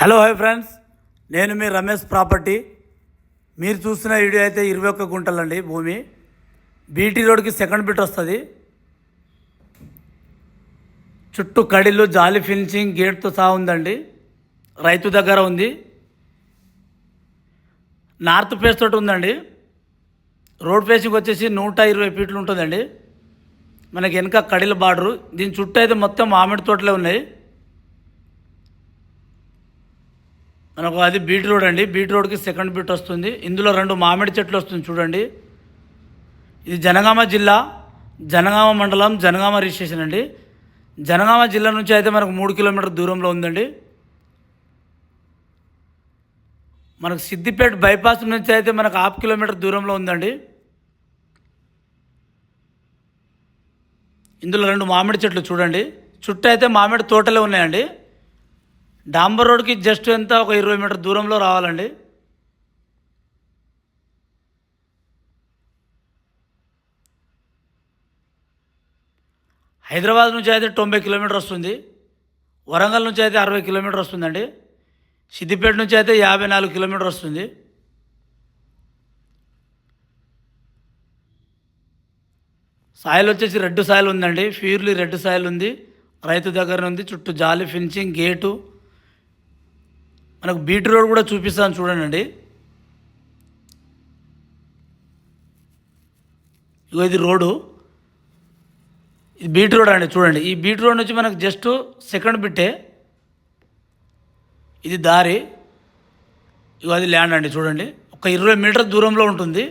Hello hi friends నేను మీ Ramesh property. మీరు చూస్తున్న వీడియో అయితే ఇరవై ఒక్క గుంటలండి భూమి. బీటీ రోడ్కి సెకండ్ బిట్ వస్తుంది. చుట్టూ కడిలు జాలి ఫినిషింగ్ గేట్తో సహా ఉందండి. రైతు దగ్గర ఉంది. నార్త్ ఫేస్ తోటి ఉందండి. రోడ్ ఫేసింగ్ వచ్చేసి నూట ఇరవై ఫీట్లు ఉంటుందండి. మనకి వెనక కడిల బార్డరు దీని చుట్టూ అయితే మొత్తం మామిడి తోటలే ఉన్నాయి. మనకు అది బీట్ రోడ్ అండి. బీట్ రోడ్కి సెకండ్ బీట్ వస్తుంది. ఇందులో రెండు మామిడి చెట్లు వస్తుంది చూడండి. ఇది జనగామ జిల్లా జనగామ మండలం జనగామ రిజిస్ట్రేషన్ అండి. జనగామ జిల్లా నుంచి అయితే మనకు మూడు కిలోమీటర్ దూరంలో ఉందండి. మనకు సిద్దిపేట బైపాస్ నుంచి అయితే మనకు హాఫ్ కిలోమీటర్ దూరంలో ఉందండి. ఇందులో రెండు మామిడి చెట్లు చూడండి. చుట్టూ అయితే మామిడి తోటలే ఉన్నాయండి. డాంబర్ రోడ్కి జస్ట్ ఎంత? ఒక ఇరవై మీటర్ దూరంలో రావాలండి. హైదరాబాద్ నుంచి అయితే తొంభై కిలోమీటర్ వస్తుంది. వరంగల్ నుంచి అయితే అరవై కిలోమీటర్ వస్తుందండి. సిద్దిపేట నుంచి అయితే యాభై నాలుగు కిలోమీటర్ వస్తుంది. సాయిల్ వచ్చేసి రెడ్ సాయిల్ ఉందండి. ప్యూర్లీ రెడ్ సాయిల్ ఉంది. రైతు దగ్గర ఉంది చుట్టూ జాలి ఫినిషింగ్ గేటు మనకు బీట్ రోడ్ కూడా చూపిస్తాను చూడండి. ఇగో ఇది రోడ్డు. ఇది బీట్ రోడ్ అండి చూడండి. ఈ బీట్ రోడ్ నుంచి మనకు జస్ట్ సెకండ్ బిట్టే. ఇది దారి. ఇగో అది ల్యాండ్ అండి చూడండి. ఒక ఇరవై మీటర్ దూరంలో ఉంటుంది.